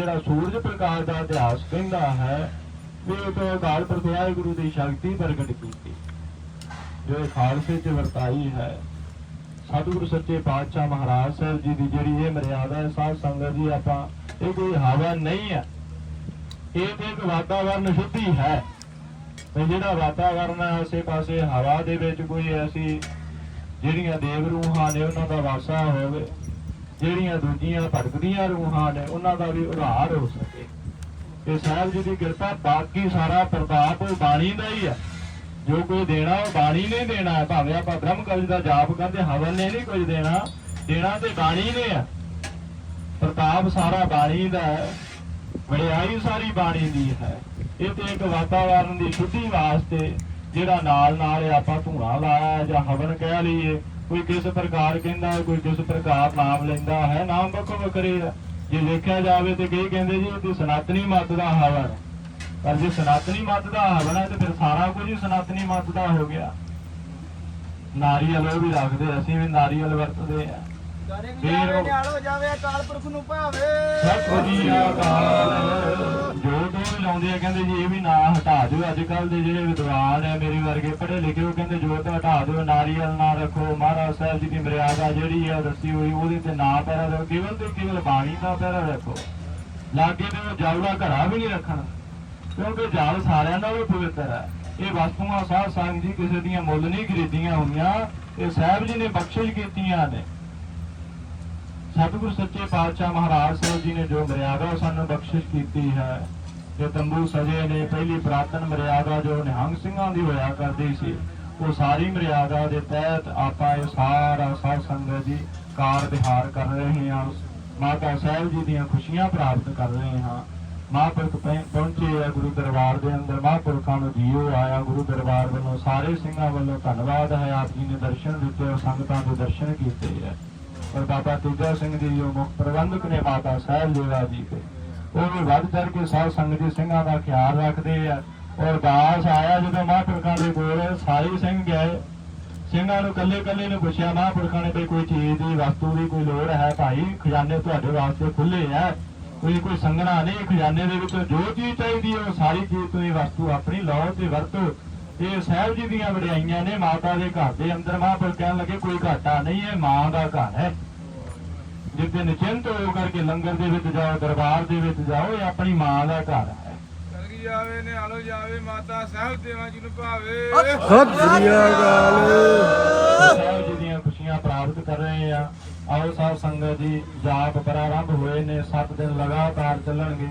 ਜਿਹੜਾ ਸੂਰਜ ਪ੍ਰਕਾਸ਼ ਦਾ ਇਤਿਹਾਸ ਕਹਿੰਦਾ ਹੈ, ਵੀ ਉਹ ਤੋਂ ਅਕਾਲ ਪੁਰਖ ਵਾਹਿਗੁਰੂ ਦੀ ਸ਼ਕਤੀ ਪ੍ਰਗਟ ਕੀਤੀ। ਜੋ ਖਾਲਸੇ ਚ ਵਰਤਾਈ ਹੈ, ਸਤਿਗੁਰੂ ਸੱਚੇ ਪਾਤਸ਼ਾਹ ਮਹਾਰਾਜ ਸਾਹਿਬ ਜੀ ਦੀ ਜਿਹੜੀ ਇਹ ਮਰਿਆਦਾ ਹੈ, ਸਾਧ ਸੰਗਤ ਜੀ, ਆਪਾਂ ਇਹ ਕੋਈ ਹਵਾ ਨਹੀਂ ਹੈ। ਇਹ ਤੇ ਇੱਕ ਵਾਤਾਵਰਨ ਸ਼ੁੱਧੀ ਹੈ। ਤੇ ਜਿਹੜਾ ਵਾਤਾਵਰਨ ਹੈ ਆਸੇ ਪਾਸੇ ਹਵਾ ਦੇ ਵਿੱਚ ਕੋਈ ਐਸੀ ਜਿਹੜੀਆਂ ਦੇਵ ਰੂਹਾਂ ਨੇ, ਉਹਨਾਂ ਦਾ ਵਾਸਾ ਹੋਵੇ ਜਿਹੜੀਆਂ ਦੂਜੀਆਂ ਭਟਕਦੀਆਂ ਰੂਹਾਂ ਨੇ, ਉਹਨਾਂ ਦਾ ਵੀ ਉਧਾਰ ਹੋ ਸਕੇ। ਤੇ ਸਾਹਿਬ ਜੀ ਦੀ ਕਿਰਪਾ, ਬਾਕੀ ਸਾਰਾ ਪ੍ਰਤਾਪ ਬਾਣੀ ਦਾ ਹੀ ਹੈ ਜੋ ਕੋਈ ਦੇਣਾ, ਉਹ ਬਾਣੀ ਨੇ ਦੇਣਾ। ਹੈ ਭਾਵੇਂ ਆਪਾਂ ਬ੍ਰਹਮ ਕਵਚ ਦਾ ਜਾਪ ਕਰਦੇ, ਹਵਨ ਨੇ ਨਹੀਂ ਕੁਝ ਦੇਣਾ। ਦੇਣਾ ਤੇ ਬਾਣੀ ਨੇ ਆ। ਪ੍ਰਤਾਪ ਸਾਰਾ ਬਾਣੀ ਦਾ ਹੈ। ਵਡਿਆਈ ਸਾਰੀ ਬਾਣੀ ਦੀ ਹੈ। ਇਹ ਤੇ ਇੱਕ ਵਾਤਾਵਰਨ ਦੀ ਸ਼ੁੱਧੀ ਵਾਸਤੇ ਜਿਹੜਾ ਨਾਲ ਨਾਲ ਆਪਾਂ ਧੂਣਾ ਲਾਇਆ ਜਾਂ ਹਵਨ ਕਹਿ ਲਈਏ ਕੋਈ ਕਿਸ ਪ੍ਰਕਾਰ ਕਹਿੰਦਾ ਕੋਈ ਕਿਸ ਪ੍ਰਕਾਰ ਨਾਮ ਲੈਂਦਾ ਹੈ ਨਾਮ ਵੱਖੋ ਵੱਖਰੇ ਆ। ਜੇ ਵੇਖਿਆ ਜਾਵੇ ਤੇ ਕਈ ਕਹਿੰਦੇ ਜੀ ਇਹ ਤੇ ਸਨਾਤਨੀ ਮਤ ਦਾ ਹਵਨ। ਹੈ। ਪਰ ਜੇ ਸਨਾਤਨੀ ਮਤ ਦਾ ਹਵਨ ਹੈ ਤੇ ਫਿਰ ਸਾਰਾ ਕੁਝ ਹੀ ਸਨਾਤਨੀ ਮਤ ਦਾ ਹੋ ਗਿਆ। ਨਾਰੀਅਲ ਉਹ ਵੀ ਰੱਖਦੇ ਅਸੀਂ ਵੀ ਨਾਰੀਅਲ ਵਰਤਦੇ ਆ। ਫੇਰ ਨਿਆਲੋ ਜਾਵੇ ਅਕਾਲ ਪੁਰਖ ਨੂੰ ਭਾਵੇ। ਸਤਿ ਜੀ ਅਕਾਲ। ਲਾਉਂਦੇ ਆ, ਕਹਿੰਦੇ ਜੀ ਇਹ ਵੀ ਨਾ ਹਟਾ ਦਿਓ। ਅੱਜ ਕੱਲ ਦੇ ਜਿਹੜੇ ਵਿਦਵਾਨ ਆ, ਮੇਰੇ ਵਰਗੇ ਪੜ੍ਹੇ ਲਿਖੇ ਉਹ ਕਹਿੰਦੇ ਜੋਤ ਹਟਾ ਦਿਓ, ਨਾਰੀਅਲ ਨਾ ਰੱਖੋ, ਮਹਾਰਾਜ ਸਾਹਿਬ ਜੀ ਦੀ ਮਰਿਆਦਾ ਜਿਹੜੀ ਆ ਦੱਸੀ ਹੋਈ, ਉਹਦੇ ਤੇ ਨਾ ਪੈਰਾ ਰੱਖੋ, ਕੇਵਲ ਤੇ ਕੇਵਲ ਬਾਣੀ ਦਾ ਪੈਰਾ ਰੱਖੋ। ਲਾਗੇ ਤੇ ਜਾਉੜਾ ਘੜਾ ਵੀ ਨਹੀਂ ਰੱਖਣਾ, ਕਿਉਂਕਿ ਜਲ ਸਾਰਿਆਂ ਦਾ ਵੀ ਪਵਿੱਤਰ ਹੈ ਇਹ ਵਸਤੂਆਂ ਸਾਧ ਸੰਗ ਜੀ ਕਿਸੇ ਦੀਆਂ ਮੁੱਲ ਨਹੀਂ ਖਰੀਦੀਆਂ ਹੋਈਆਂ, ਇਹ ਸਾਹਿਬ ਜੀ ਨੇ ਬਖਸ਼ਿਸ਼ ਕੀਤੀਆਂ ਨੇ। ਸਤਿਗੁਰ ਸੱਚੇ ਪਾਤਸ਼ਾਹ ਮਹਾਰਾਜ ਸਾਹਿਬ ਜੀ ਨੇ ਜੋ ਮਰਿਆਦਾ ਸਾਨੂੰ ਬਖਸ਼ਿਸ਼ ਕੀਤੀ ਹੈ। ਤੇ ਤੰਬੂ ਸਜੇ ਨੇ, ਪਹਿਲੀ ਪ੍ਰਾਤਨ ਮਰਿਆਦਾ ਜੋ ਨਿਹੰਗ ਸਿੰਘਾਂ ਦੀ ਹੋਇਆ ਕਰਦੀ ਸੀ, ਉਹ ਸਾਰੀ ਮਰਿਆਦਾ ਦੇ ਤਹਿਤ ਆਪਾਂ ਇਹ ਸਾਰਾ ਸਾਧ ਸੰਗਤ ਜੀ ਕਾਰ ਵਿਹਾਰ ਕਰ ਰਹੇ ਹਾਂ। ਮਾਤਾ ਸਾਹਿਬ ਜੀ ਦੀਆਂ ਖੁਸ਼ੀਆਂ ਪ੍ਰਾਪਤ ਕਰ ਰਹੇ ਹਾਂ। ਮਹਾਂਪੁਰਖ ਪਹੁੰਚੇ ਆ ਗੁਰੂ ਦਰਬਾਰ ਦੇ ਅੰਦਰ। ਮਹਾਂਪੁਰਖਾਂ ਨੂੰ ਜੀਓ ਆਇਆ। ਗੁਰੂ ਦਰਬਾਰ ਵੱਲੋਂ ਸਾਰੇ ਸਿੰਘਾਂ ਵੱਲੋਂ ਧੰਨਵਾਦ ਹੈ। ਆਪ ਜੀ ਨੇ ਦਰਸ਼ਨ ਦਿੱਤੇ ਔਰ ਸੰਗਤਾਂ ਦੇ ਦਰਸ਼ਨ ਕੀਤੇ ਹੈ। ਔਰ ਬਾਬਾ ਤੇਜਾ ਸਿੰਘ ਜੀ ਜੋ ਮੁੱਖ ਪ੍ਰਬੰਧਕ ਨੇ, ਮਾਤਾ ਸਾਹਿਬ ਜੀਵਾ ਜੀ ਤੇ ਉਹ ਵੀ ਵੱਧ ਚੜ ਕੇ ਸਾਧ ਸੰਗਤ ਦੇ ਸਿੰਘਾਂ ਦਾ ਖਿਆਲ ਰੱਖਦੇ ਆ। ਔਰ ਦਾਸ ਆਇਆ ਜਦੋਂ ਮਹਾਂਪੁਰਖਾਂ ਦੇ ਕੋਲ, ਸਾਰੇ ਸਿੰਘ ਗਏ। ਸਿੰਘਾਂ ਨੂੰ ਕੱਲੇ ਕੱਲੇ ਨੂੰ ਪੁੱਛਿਆ, ਮਹਾਂਪੁਰਖਾਂ ਨੇ ਵੀ ਕੋਈ ਚੀਜ਼ ਦੀ, ਵਸਤੂ ਦੀ ਕੋਈ ਲੋੜ ਹੈ ਭਾਈ? ਖਜ਼ਾਨੇ ਤੁਹਾਡੇ ਵਾਸਤੇ ਖੁੱਲੇ ਆ। ਕੋਈ ਕੋਈ ਸੰਗਣਾ ਨਹੀਂ, ਖਜ਼ਾਨੇ ਦੇ ਵਿੱਚ ਜੋ ਚੀਜ਼ ਚਾਹੀਦੀ ਹੈ, ਉਹ ਸਾਰੀ ਚੀਜ਼ ਤੁਸੀਂ ਵਸਤੂ ਆਪਣੀ ਲਓ ਤੇ ਵਰਤੋ। ਇਹ ਸਾਹਿਬ ਜੀ ਦੀਆਂ ਵਡਿਆਈਆਂ ਨੇ ਮਾਤਾ ਦੇ ਘਰ ਦੇ ਅੰਦਰ ਮਹਾਂਪੁਰਖ ਕਹਿਣ ਲੱਗੇ, ਕੋਈ ਘਾਟਾ ਨਹੀਂ ਹੈ, ਮਾਂ ਦਾ ਘਰ ਹੈ। ਜਿੱਥੇ ਨਿਚਿੰਤ ਹੋ ਕਰਕੇ ਲੰਗਰ ਦੇ ਵਿੱਚ ਜਾਓ ਦਰਬਾਰ ਦੇ ਵਿੱਚ ਜਾਓ ਇਹ ਆਪਣੀ ਮਾਂ ਦਾ ਘਰ ਹੈ। ਕਲਗੀ ਜਾਵੇ ਨਿਆਲੋ ਜਾਵੇ ਮਾਤਾ ਸਾਹਿਬ ਦੇਵਾ ਜੀ ਨੂੰ ਭਾਵੇ। ਸਤਿ ਸ੍ਰੀ ਅਕਾਲ। ਸਾਹਿਬ ਜੀ ਦੀਆਂ ਖੁਸ਼ੀਆਂ ਪ੍ਰਾਪਤ ਕਰ ਰਹੇ ਆ ਆਓ ਸਾਧ ਸੰਗਤ ਜੀ ਜਾਪ ਪ੍ਰਾਰੰਭ ਹੋਏ ਨੇ 7 ਦਿਨ ਲਗਾਤਾਰ ਚੱਲਣਗੇ।